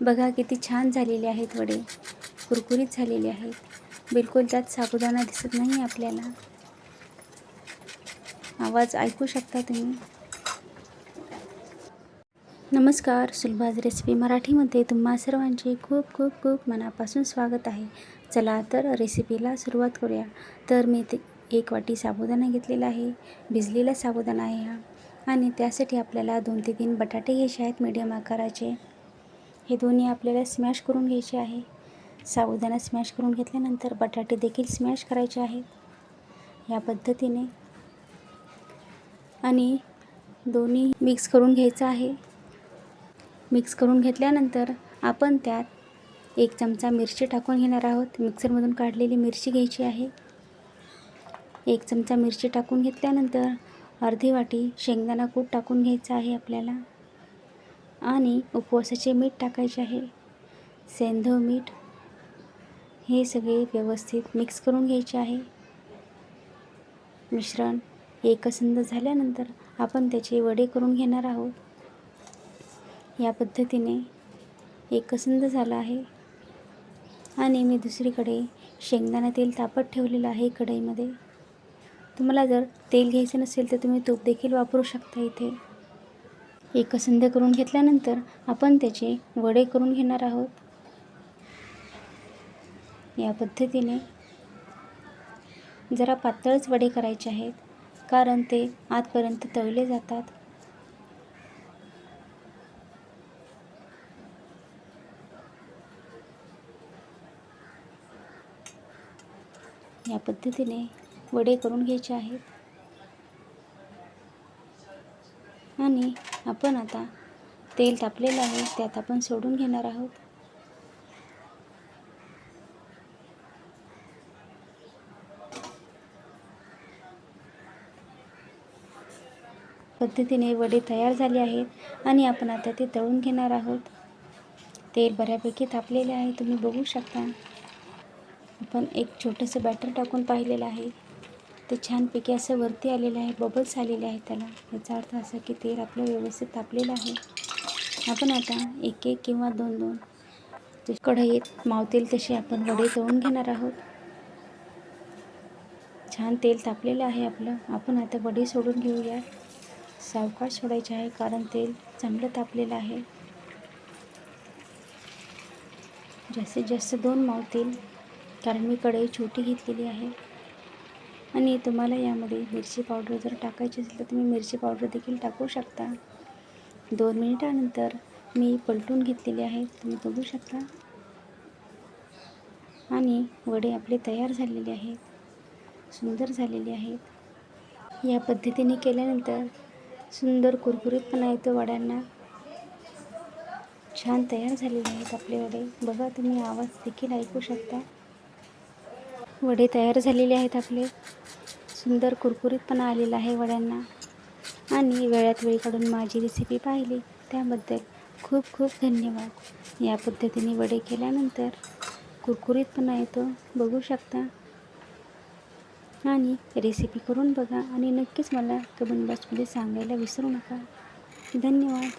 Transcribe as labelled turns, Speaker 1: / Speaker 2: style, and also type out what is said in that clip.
Speaker 1: बघा किती छान झालेले आहेत वडे. कुरकुरीत झालेले आहेत. बिलकुल त्यात साबुदाणा दिसत नाही आपल्याला. आवाज ऐकू शकता तुम्ही? नमस्कार सुलभाज रेसिपी मराठीमध्ये तुम्हा सर्वांचे खूप खूप खूप मनापासून स्वागत आहे. चला तर रेसिपीला सुरुवात करूया. तर मी ते एक वाटी साबुदाणा घेतलेला आहे. भिजलेला साबुदाणा आहे हा. आणि त्यासाठी आपल्याला दोन ते तीन बटाटे घ्यायचे आहेत. मीडियम आकाराचे. हे दोन्ही आपल्याला स्मॅश करून घ्यायचे आहे. साबुदाणा स्मॅश करून घेतल्यानंतर बटाटे देखील स्मॅश करायचे आहेत. या पद्धतीने. आणि दोन्ही मिक्स करून घ्यायचं आहे. मिक्स करून घेतल्यानंतर आपण त्यात एक चमचा मिरची टाकून घेणार आहोत. मिक्सरमधून काढलेली मिरची घ्यायची आहे. एक चमचा मिरची टाकून घेतल्यानंतर अर्धी वाटी शेंगदाणा कूट टाकून घ्यायचं आहे आपल्याला. आणि उपवासाचे मीठ टाकायचे आहे. सेंधव मीठ हे सगळे व्यवस्थित मिक्स करून घ्यायचे आहे. मिश्रण एकसंध झाल्यानंतर आपण त्याचे वडे करून घेणार आहोत. या पद्धतीने एकसंध झाला आहे. आणि मी दुसरीकडे शेंगदाणा तेल तापत ठेवलेलं आहे कढईमध्ये. तुम्हाला जर तेल घ्यायचं नसेल तर तुम्ही तूप देखील वापरू शकता इथे. एकसंध करून घेतल्यानंतर आपण त्याचे वडे करून घेणार आहोत. या पद्धतीने जरा पातळच वडे करायचे आहेत कारण ते आतपर्यंत तळले जातात. या पद्धतीने वडे करून घ्यायचे आहेत. आणि आपण आता तेल तापलेलं आहे त्यात आपण सोडून घेणार आहोत. पद्धतीने वडे तयार झाले आहेत आणि आपण आता ते तळून घेणार आहोत. तेल बऱ्यापैकी तापलेले आहे तुम्ही बघू शकता. आपण एक छोटंसं बॅटर टाकून पाहिलेलं आहे. ते छानपैकी असं वरती आलेलं आहे बबल्स आलेले आहेत त्याला. याचा अर्थ असा की तेल आपलं व्यवस्थित तापलेलं आहे. आपण आता एक एक किंवा दोन दोन जे कढईत मावतील तसे आपण वडे तळून घेणार आहोत. छान तेल तापलेलं आहे आपलं. आपण आता वडे सोडून घेऊया. सावकाश सोडायचे आहे कारण तेल चांगलं तापलेलं आहे. जास्तीत जास्त दोन मावतील कारण मी कढई छोटी घेतलेली आहे. आणि तुम्हाला यामध्ये मिरची पावडर जर टाकायची असेल तर तुम्ही मिरची पावडर देखील टाकू शकता. दोन मिनिटानंतर मी पलटून घेतलेली आहे तुम्ही बघू शकता. आणि वडे आपले तयार झालेले आहेत सुंदर झालेले आहेत. या पद्धतीने केल्यानंतर सुंदर कुरकुरीतपणा येतो वड्यांना. छान तयार झालेले आहेत आपले वडे. बघा तुम्ही आवाज देखील ऐकू शकता. वडे तयार झालेले आहेत आपले. सुंदर कुरकुरीतपणा आलेला आहे वड्यांना. आणि वेळात वेळ काढून माझी रेसिपी पाहिली. त्याबद्दल खूप खूप धन्यवाद. या पद्धतीने वडे केल्यानंतर कुरकुरीतपणा येतो बघू शकता. आणि रेसिपी करून बघा. आणि नक्कीच मला कमेंट बॉक्समध्ये सांगायला विसरू नका. धन्यवाद.